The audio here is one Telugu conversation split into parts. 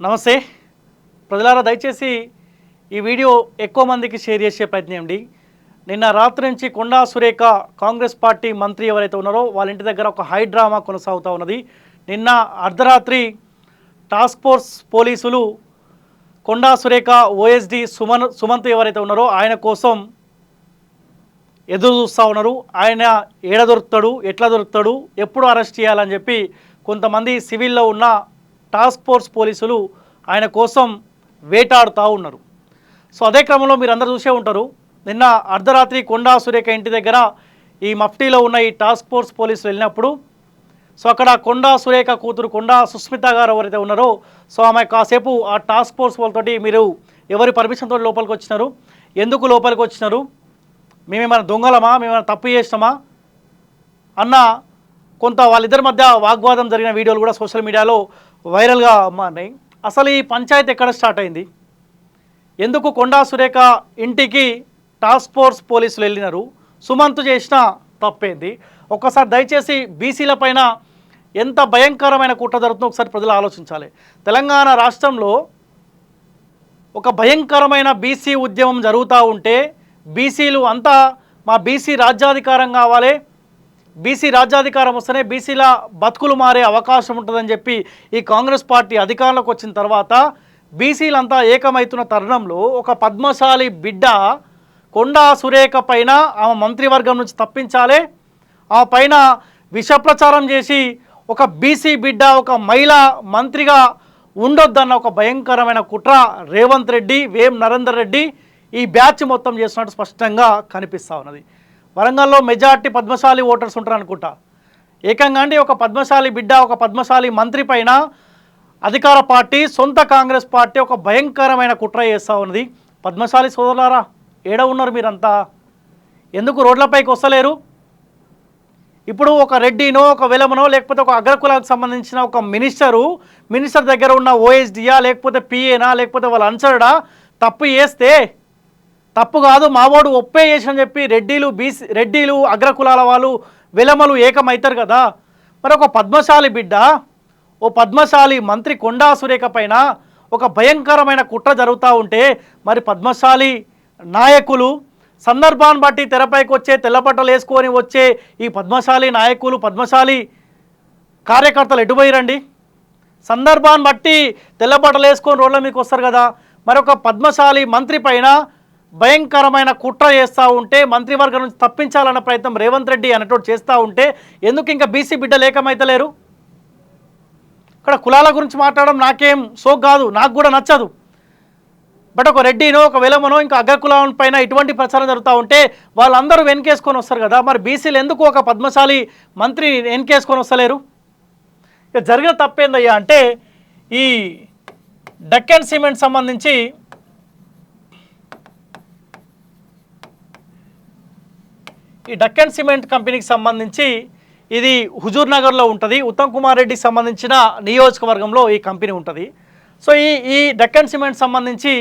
నమస్తే. ప్రజలారా దయచేసి ఈ వీడియో ఎక్కువ మందికి షేర్ చేసే ప్రయత్నం చేయండి. నిన్న రాత్రి నుంచి కొండా సురేఖ కాంగ్రెస్ పార్టీ మంత్రి ఎవరైతే ఉన్నారో వాళ్ళ ఇంటి దగ్గర ఒక హై డ్రామా కొనసాగుతూ ఉన్నది. నిన్న అర్ధరాత్రి టాస్క్ ఫోర్స్ పోలీసులు కొండా సురేఖ ఓఎస్డి సుమన్ సుమంత్ ఎవరైతే ఉన్నారో ఆయన కోసం ఎదురు చూస్తూ ఉన్నారు. ఆయన ఏడ దొరుకుతాడు ఎట్లా దొరుకుతాడు ఎప్పుడు అరెస్ట్ చేయాలని చెప్పి కొంతమంది సివిల్లో ఉన్న టాస్క్ ఫోర్స్ పోలీసులు ఆయన కోసం వేటాడుతూ ఉన్నారు. సో అదే క్రమంలో మీరు అందరూ చూసే ఉంటారు నిన్న అర్ధరాత్రి కొండా సురేఖ ఇంటి దగ్గర ఈ మఫ్టీలో ఉన్న ఈ టాస్క్ ఫోర్స్ పోలీసులు వెళ్ళినప్పుడు సో అక్కడ కొండా సురేఖ కూతురు కొండా సుస్మిత గారు ఎవరైతే ఉన్నారో సో ఆమె కాసేపు ఆ టాస్క్ ఫోర్స్ వాళ్ళతోటి మీరు ఎవరి పర్మిషన్తో లోపలికి వచ్చినారు ఎందుకు లోపలికి వచ్చినారు మేమేమైనా దొంగలమా మేమైనా తప్పు చేసినామా అన్న కొంత వాళ్ళిద్దరి మధ్య వాగ్వాదం జరిగిన వీడియోలు కూడా సోషల్ మీడియాలో వైరల్గా మారినాయి. అసలు ఈ పంచాయతీ ఎక్కడ స్టార్ట్ అయింది? ఎందుకు కొండా సురేఖ ఇంటికి టాస్క్ ఫోర్స్ పోలీసులు వెళ్ళినారు? సుమంత్ చేసిన తప్పేంది? ఒక్కసారి దయచేసి బీసీల పైన ఎంత భయంకరమైన కుట్ర జరుగుతుందో ఒకసారి ప్రజలు ఆలోచించాలి. తెలంగాణ రాష్ట్రంలో ఒక భయంకరమైన బీసీ ఉద్యమం జరుగుతూ ఉంటే బీసీలు అంతా మా బీసీ రాజ్యాధికారం కావాలి బీసీ రాజ్యాధికారం వస్తేనే బీసీల బతుకులు మారే అవకాశం ఉంటుందని చెప్పి ఈ కాంగ్రెస్ పార్టీ అధికారంలోకి వచ్చిన తర్వాత బీసీలంతా ఏకమవుతున్న తరుణంలో ఒక పద్మశాలి బిడ్డ కొండా సురేఖ పైన ఆమె మంత్రివర్గం నుంచి తప్పించాలి. ఆ పైన విషప్రచారం చేసి ఒక బీసీ బిడ్డ ఒక మహిళ మంత్రిగా ఉండొద్దన్న ఒక భయంకరమైన కుట్ర రేవంత్ రెడ్డి వేం నరేందర్ రెడ్డి ఈ బ్యాచ్ మొత్తం చేస్తున్నట్టు స్పష్టంగా కనిపిస్తూ ఉన్నది. వరంగల్లో మెజార్టీ పద్మశాలి ఓటర్స్ ఉంటారు అనుకుంటా ఏకంగా అండి ఒక పద్మశాలి బిడ్డ ఒక పద్మశాలి మంత్రి పైన అధికార పార్టీ సొంత కాంగ్రెస్ పార్టీ ఒక భయంకరమైన కుట్ర చేస్తూ ఉన్నది. పద్మశాలి సోదరులారా ఏడ ఉన్నారు మీరంతా? ఎందుకు రోడ్లపైకి వస్తలేరు? ఇప్పుడు ఒక రెడ్డినో ఒక వెలమనో లేకపోతే ఒక అగ్రకులాలకు సంబంధించిన ఒక మినిస్టరు మినిస్టర్ దగ్గర ఉన్న ఓఎస్డియా లేకపోతే పిఏనా లేకపోతే వాళ్ళ అన్సర్డా తప్పు చేస్తే తప్పు కాదు మావోడు ఒప్పే చేసిన చెప్పి రెడ్డిలు బీసీ రెడ్డిలు అగ్రకులాల వాళ్ళు విలమలు ఏకమవుతారు కదా. మరి ఒక పద్మశాలి బిడ్డ ఓ పద్మశాలి మంత్రి కొండా సురేఖ పైన ఒక భయంకరమైన కుట్ర జరుగుతూ ఉంటే మరి పద్మశాలి నాయకులు సందర్భాన్ని బట్టి తెరపైకి వచ్చే తెల్లబట్టలు వేసుకొని వచ్చే ఈ పద్మశాలి నాయకులు పద్మశాలి కార్యకర్తలు ఎటుపోయిరండి? సందర్భాన్ని బట్టి తెల్లబట్టలు వేసుకొని రోడ్ల మీకు వస్తారు కదా. మరొక పద్మశాలి మంత్రి పైన భయంకరమైన కుట్ర చేస్తూ ఉంటే మంత్రివర్గం నుంచి తప్పించాలన్న ప్రయత్నం రేవంత్ రెడ్డి అన్నట్టు చేస్తూ ఉంటే ఎందుకు ఇంకా బీసీ బిడ్డలు ఏకమైతలేరు ఇక్కడ కులాల గురించి మాట్లాడడం నాకేం సోక్ కాదు నాకు కూడా నచ్చదు. బట్ ఒక రెడ్డినో ఒక వెలమనో ఇంకా అగ్రకులం పైన ఇటువంటి ప్రచారం జరుగుతూ ఉంటే వాళ్ళందరూ వెనకేసుకొని వస్తారు కదా. మరి బీసీలు ఎందుకు ఒక పద్మశాలి మంత్రి వెనకేసుకొని వస్తలేరు? ఇక జరిగిన తప్పేందయ్యా అంటే ఈ డెక్కన్ సిమెంట్ సంబంధించి ఈ డక్కన్ సిమెంట్ కంపెనీకి సంబంధించి ఇది హుజూర్ నగర్లో ఉంటుంది. ఉత్తమ్ కుమార్ రెడ్డికి సంబంధించిన నియోజకవర్గంలో ఈ కంపెనీ ఉంటుంది. సో ఈ ఈ డక్కన్ సిమెంట్ సంబంధించి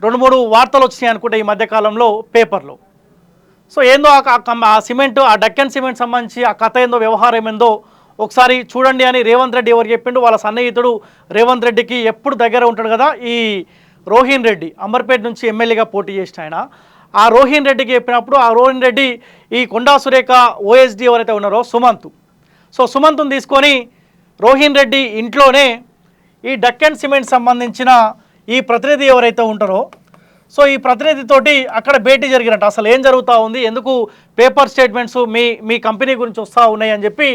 రెండు మూడు వార్తలు వచ్చినాయి అనుకుంటే ఈ మధ్యకాలంలో పేపర్లో. సో ఏందో ఆ క- సిమెంట్ ఆ డక్కన్ సిమెంట్ సంబంధించి ఆ కథ ఏందో వ్యవహారం ఏందో ఒకసారి చూడండి అని రేవంత్ రెడ్డి ఎవరు చెప్పిండు వాళ్ళ సన్నిహితుడు రేవంత్ రెడ్డికి ఎప్పుడు దగ్గర ఉంటాడు కదా ఈ రోహిన్ రెడ్డి అమర్పేట నుంచి ఎమ్మెల్యేగా పోటీ చేసిన ఆయన. ఆ రోహిన్ రెడ్డికి చెప్పినప్పుడు ఆ రోహిన్ రెడ్డి ఈ కొండా సురేఖ ఓఎస్డి ఎవరైతే ఉన్నారో సుమంత్. సో సుమంత్ని తీసుకొని రోహిణ్ రెడ్డి ఇంట్లోనే ఈ డక్కన్ సిమెంట్ సంబంధించిన ఈ ప్రతినిధి ఎవరైతే ఉంటారో సో ఈ ప్రతినిధితోటి అక్కడ భేటీ జరిగినట్టు అసలు ఏం జరుగుతూ ఉంది ఎందుకు పేపర్ స్టేట్మెంట్స్ మీ మీ కంపెనీ గురించి వస్తూ ఉన్నాయి అని చెప్పి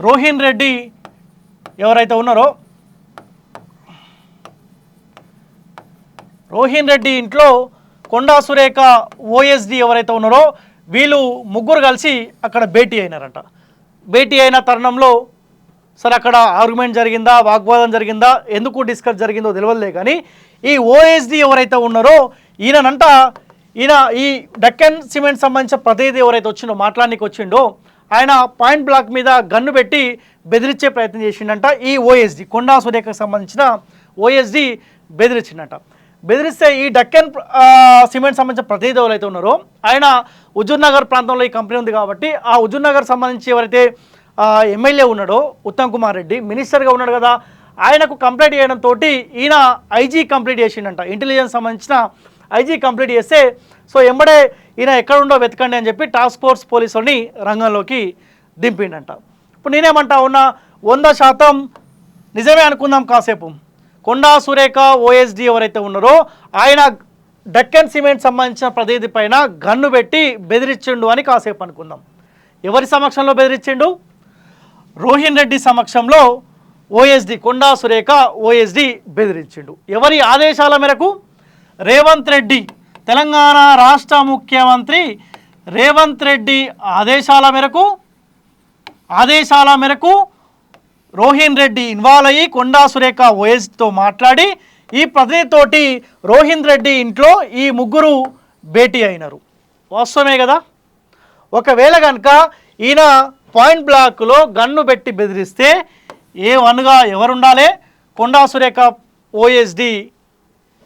రోహిన్ రెడ్డి ఎవరైతే ఉన్నారో రోహిన్ రెడ్డి ఇంట్లో కొండా సురేఖ ఓఎస్డి ఎవరైతే ఉన్నారో వీళ్ళు ముగ్గురు కలిసి అక్కడ భేటీ అయినారంట. భేటీ అయిన తరుణంలో సరే అక్కడ ఆర్గ్యుమెంట్ జరిగిందా? వాగ్వాదం జరిగిందా? ఎందుకు డిస్కస్ జరిగిందో తెలియదులే కానీ ఈ ఓఎస్డి ఎవరైతే ఉన్నారో ఈయనంట ఈయన ఈ డక్కన్ సిమెంట్ సంబంధించిన ప్రతినిధి ఎవరైతే వచ్చిండో మాట్లాడడానికి వచ్చిండో ఆయన పాయింట్ బ్లాక్ మీద గన్ను పెట్టి బెదిరించే ప్రయత్నం చేసిండంట ఈ ఓఎస్డి కొండా సురేఖకు సంబంధించిన ఓఎస్డి బెదిరించిండట. బెదిరిస్తే ఈ డక్కన్ సిమెంట్ సంబంధించిన ప్రతినిధి ఎవరైతే ఉన్నారో ఆయన హుజూర్ నగర్ ప్రాంతంలో ఈ కంపెనీ ఉంది కాబట్టి ఆ హుజూర్ నగర్ సంబంధించి ఎవరైతే ఎమ్మెల్యే ఉన్నాడో ఉత్తమ్ కుమార్ రెడ్డి మినిస్టర్గా ఉన్నాడు కదా ఆయనకు కంప్లైంట్ చేయడంతో ఈయన ఐజీ కంప్లీట్ చేసిండంట. ఇంటెలిజెన్స్ సంబంధించిన ఐజీ కంప్లీట్ చేస్తే సో ఎంబడే ఈయన ఎక్కడుండో వెతకండి అని చెప్పి టాస్క్ ఫోర్స్ పోలీసుని రంగంలోకి దింపిండంట. ఇప్పుడు నేనేమంటా ఉన్నా వంద శాతం నిజమే అనుకుందాం కాసేపు. కొండా సురేఖ ఓఎస్డి ఎవరైతే ఉన్నారో ఆయన డక్కన్ సిమెంట్ సంబంధించిన ప్రతినిధి పైన గన్ను పెట్టి బెదిరించిండు అని కాసేపు అనుకుందాం. ఎవరి సమక్షంలో బెదిరించిండు? రోహిన్ రెడ్డి సమక్షంలో ఓఎస్డి కొండా సురేఖ ఓఎస్డి బెదిరించిండు. ఎవరి ఆదేశాల మేరకు? రేవంత్ రెడ్డి తెలంగాణ రాష్ట్ర ముఖ్యమంత్రి రేవంత్ రెడ్డి ఆదేశాల మేరకు ఆదేశాల మేరకు రోహిన్ రెడ్డి ఇన్వాల్వ్ అయ్యి కొండా సురేఖ ఓఎస్తో మాట్లాడి ఈ ప్రతినిధితోటి రోహిన్ రెడ్డి ఇంట్లో ఈ ముగ్గురు భేటీ అయినారు. వాస్తవమే కదా? ఒకవేళ కనుక ఈయన పాయింట్ బ్లాక్లో గన్ను పెట్టి బెదిరిస్తే ఏ వన్గా ఎవరుండాలి? కొండా సురేఖ ఓఎస్డి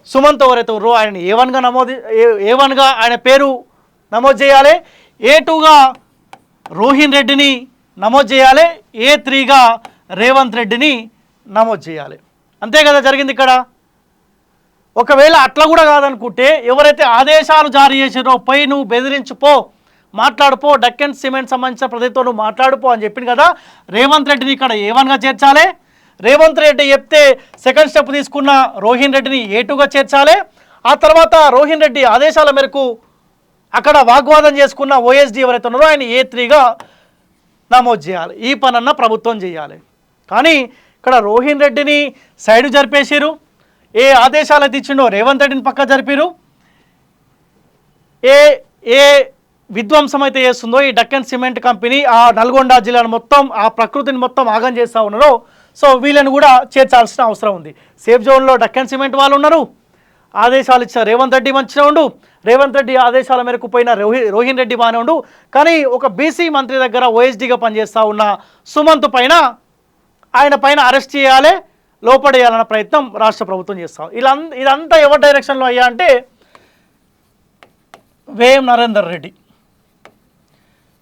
సుమంత్ ఎవరైతే ఉన్నారో ఆయన ఏ వన్గా నమోదు ఏ- ఏ వన్గా ఆయన పేరు నమోదు చేయాలి? ఏ టూగా రోహిన్ రెడ్డిని నమోదు చేయాలి? ఏ త్రీగా రేవంత్ రెడ్డిని నమోదు చేయాలి. అంతే కదా జరిగింది ఇక్కడ? ఒకవేళ అట్లా కూడా కాదనుకుంటే ఎవరైతే ఆదేశాలు జారీ చేసినో పై నువ్వు బెదిరించుపో మాట్లాడుపో డక్కన్ సిమెంట్ సంబంధించిన ప్రతితో నువ్వు మాట్లాడుపో అని చెప్పింది కదా రేవంత్ రెడ్డిని ఇక్కడ ఏవన్గా చేర్చాలి? రేవంత్ రెడ్డి చెప్తే సెకండ్ స్టెప్ తీసుకున్న రోహిన్ రెడ్డిని ఏటుగా చేర్చాలి? ఆ తర్వాత రోహిన్ రెడ్డి ఆదేశాల మేరకు అక్కడ వాగ్వాదం చేసుకున్న ఓఎస్డీ ఎవరైతే ఉన్నారో ఆయన ఏ త్రీగా నమోదు చేయాలి. ఈ పనన్న ప్రభుత్వం చేయాలి. కానీ ఇక్కడ రోహిన్ రెడ్డిని సైడ్ జరిపేశారు ఏ ఆదేశాలు అయితే ఇచ్చిండో రేవంత్ రెడ్డిని పక్క జరిపారు ఏ ఏ విధ్వంసం అయితే చేస్తుందో ఈ డక్కన్ సిమెంట్ కంపెనీ ఆ నల్గొండ జిల్లాను మొత్తం ఆ ప్రకృతిని మొత్తం ఆగం చేస్తూ ఉన్నారో సో వీళ్ళని కూడా చేర్చాల్సిన అవసరం ఉంది. సేఫ్ జోన్లో డక్కన్ సిమెంట్ వాళ్ళు ఉన్నారు. ఆదేశాలు ఇచ్చిన రేవంత్ రెడ్డి మంచిగా ఉండు. రేవంత్ రెడ్డి ఆదేశాల మేరకు పోయిన రోహి రోహిన్ రెడ్డి బాగానే ఉండు. కానీ ఒక బీసీ మంత్రి దగ్గర ఓఎస్డీగా పనిచేస్తూ ఉన్న సుమంత్ పైన ఆయన పైన అరెస్ట్ చేయాలి లోపడేయాలన్న ప్రయత్నం రాష్ట్ర ప్రభుత్వం చేస్తాం. ఇలా ఇదంతా ఎవరి డైరెక్షన్లో అయ్యా అంటే వేఎం నరేందర్ రెడ్డి.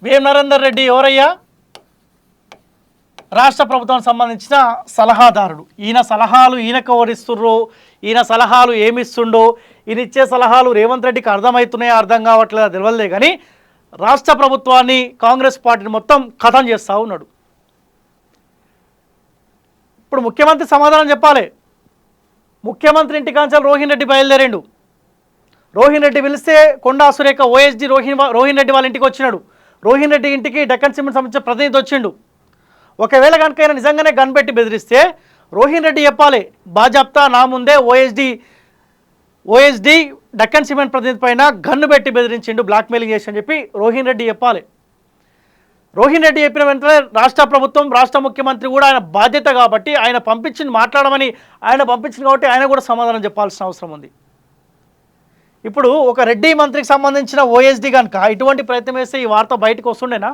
వేఎం నరేందర్ రెడ్డి ఎవరయ్యా? రాష్ట్ర ప్రభుత్వానికి సంబంధించిన సలహాదారుడు. ఈయన సలహాలు ఈయనకు ఎవరిస్తుర్రో ఈయన సలహాలు ఏమిస్తుండో ఈయన ఇచ్చే సలహాలు రేవంత్ రెడ్డికి అర్థమవుతున్నాయో అర్థం కావట్లేదో తెలియలే కానీ రాష్ట్ర ప్రభుత్వాన్ని కాంగ్రెస్ పార్టీని మొత్తం కథం చేస్తూ ఉన్నాడు. ఇప్పుడు ముఖ్యమంత్రి సమాధానం చెప్పాలి. ముఖ్యమంత్రి ఇంటి కాంచాలు రోహిన్ రెడ్డి బయలుదేరిండు. రోహిన్ రెడ్డి పిలిస్తే కొండా సురేఖ ఓఎస్డి రోహిన్ రోహిన్ రెడ్డి వాళ్ళ ఇంటికి వచ్చినాడు. రోహిన్ రెడ్డి ఇంటికి డెక్కన్ సిమెంట్ సంబంధించిన ప్రతినిధి వచ్చిండు. ఒకవేళ కనుక ఆయన నిజంగానే గన్ పెట్టి బెదిరిస్తే రోహిన్ రెడ్డి చెప్పాలి బాజాప్తా నా ముందే ఓఎస్డి ఓఎస్డి డక్కన్ సిమెంట్ ప్రతినిధి పైన గన్ను పెట్టి బెదిరించిండు బ్లాక్మెయిలింగ్ చేసి అని చెప్పి రోహిన్ రెడ్డి చెప్పాలి. రోహిణ్ రెడ్డి చెప్పిన వెంటనే రాష్ట్ర ప్రభుత్వం రాష్ట్ర ముఖ్యమంత్రి కూడా ఆయన బాధ్యత కాబట్టి ఆయన పంపించింది మాట్లాడమని ఆయన పంపించింది కాబట్టి ఆయన కూడా సమాధానం చెప్పాల్సిన అవసరం ఉంది. ఇప్పుడు ఒక రెడ్డి మంత్రికి సంబంధించిన ఓఎస్డి కనుక ఇటువంటి ప్రయత్నం వేస్తే ఈ వార్త బయటకు వస్తుండేనా?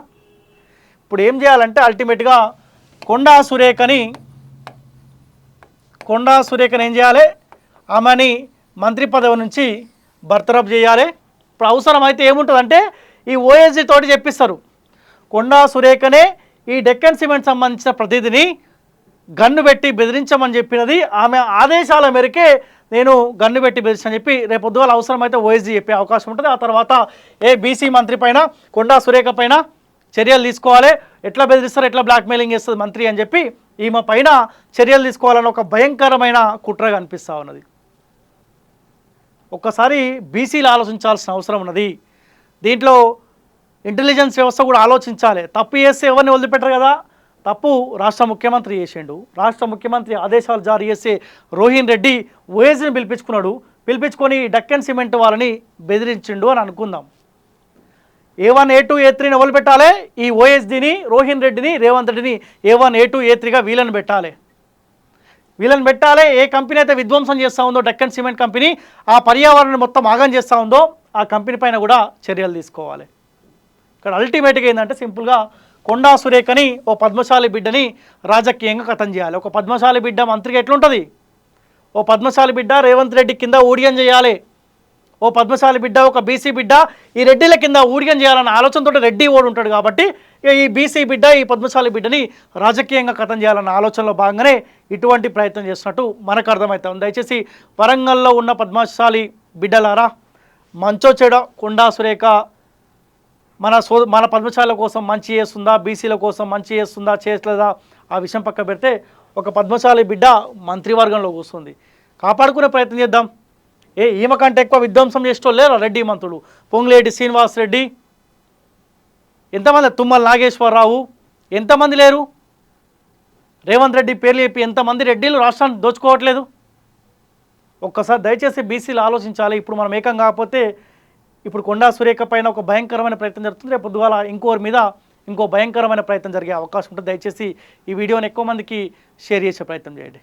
ఇప్పుడు ఏం చేయాలంటే అల్టిమేట్గా కొండా సురేఖని కొండా సురేఖని ఏం చేయాలి? ఆమెని మంత్రి పదవి నుంచి బర్తరఫ్ చేయాలి. ఇప్పుడు అవసరం అయితే ఏముంటుందంటే ఈ ఓఎస్డి తోటి చెప్పిస్తారు. కొండా సురేఖనే ఈ డెక్కన్ సిమెంట్ సంబంధించిన ప్రతినిధిని గన్ను పెట్టి బెదిరించమని చెప్పినది. ఆమె ఆదేశాల మేరకే నేను గన్ను పెట్టి బెదిరించని చెప్పి రేపు పొద్దుగాల అవసరమైతే ఓఎస్డీ చెప్పే అవకాశం ఉంటుంది. ఆ తర్వాత ఏ బీసీ మంత్రి పైన కొండా సురేఖ పైన చర్యలు తీసుకోవాలి. ఎట్లా బెదిరిస్తారు ఎట్లా బ్లాక్మెయిలింగ్ చేస్తుంది మంత్రి అని చెప్పి ఈమె పైన చర్యలు తీసుకోవాలని ఒక భయంకరమైన కుట్ర కనిపిస్తూ ఉన్నది. ఒక్కసారి బీసీలు ఆలోచించాల్సిన అవసరం ఉన్నది. దీంట్లో ఇంటెలిజెన్స్ వ్యవస్థ కూడా ఆలోచించాలి. తప్పు చేస్తే ఎవరిని వదిలిపెట్టరు కదా? తప్పు రాష్ట్ర ముఖ్యమంత్రి చేసిండు. రాష్ట్ర ముఖ్యమంత్రి ఆదేశాలు జారీ చేసే రోహిన్ రెడ్డి ఓఎస్ని పిలిపించుకున్నాడు. పిలిపించుకొని డక్కన్ సిమెంట్ వాళ్ళని బెదిరించిండు అని అనుకుందాం. ఏ వన్ ఏ టూ ఏ త్రీని ఎవరు పెట్టాలి ఈ ఓఎస్డిని రోహిన్ రెడ్డిని రేవంత్ రెడ్డిని ఏ వన్ ఏ టూ ఏ త్రీగా వీళ్ళని పెట్టాలి. వీళ్ళని పెట్టాలి. ఏ కంపెనీ అయితే విధ్వంసం చేస్తూ ఉందో డక్కన్ సిమెంట్ కంపెనీ ఆ పర్యావరణాన్ని మొత్తం ఆగం చేస్తూ ఉందో ఆ కంపెనీ పైన కూడా చర్యలు తీసుకోవాలి. ఇక్కడ అల్టిమేట్గా ఏంటంటే సింపుల్గా కొండా సురేఖని ఓ పద్మశాలి బిడ్డని రాజకీయంగా కథం చేయాలి. ఒక పద్మశాలి బిడ్డ మంత్రికి ఎట్లుంటుంది? ఓ పద్మశాలి బిడ్డ రేవంత్ రెడ్డి కింద ఊడియం చేయాలి. ఓ పద్మశాలి బిడ్డ ఒక బీసీ బిడ్డ ఈ రెడ్డిల కింద ఊడియం చేయాలన్న ఆలోచనతో రెడ్డి ఓడి ఉంటాడు కాబట్టి ఈ బీసీ బిడ్డ ఈ పద్మశాలి బిడ్డని రాజకీయంగా కథం చేయాలన్న ఆలోచనలో భాగంగానే ఇటువంటి ప్రయత్నం చేస్తున్నట్టు మనకు అర్థమవుతుంది దయచేసి వరంగల్లో ఉన్న పద్మశాలి బిడ్డలారా మంచో చెడ కొండా సురేఖ మన సో మన పద్మశాల కోసం మంచి చేస్తుందా బీసీల కోసం మంచి చేస్తుందా చేయట్లేదా ఆ విషయం పక్క పెడితే ఒక పద్మశాలి బిడ్డ మంత్రివర్గంలో కూర్చుంది కాపాడుకునే ప్రయత్నం చేద్దాం. ఏ ఈమె కంటే ఎక్కువ విధ్వంసం చేసేటోళ్ళు లేరు రెడ్డి మంత్రులు? పొంగులేటి శ్రీనివాస్ రెడ్డి? ఎంతమంది? తుమ్మల నాగేశ్వరరావు? ఎంతమంది లేరు? రేవంత్ రెడ్డి పేర్లు చెప్పి ఎంతమంది రెడ్డిలు రాష్ట్రాన్ని దోచుకోవట్లేదు? ఒక్కసారి దయచేసి బీసీలు ఆలోచించాలి. ఇప్పుడు మనం ఏకం కాకపోతే ఇప్పుడు కొండా సురేఖ పైన ఒక భయంకరమైన ప్రయత్నం జరుగుతుంది. రేపు పొద్దుగాల ఇంకోరి మీద ఇంకో భయంకరమైన ప్రయత్నం జరిగే అవకాశం ఉంటుంది. దయచేసి ఈ వీడియోని ఎక్కువ మందికి షేర్ చేసే ప్రయత్నం చేయండి.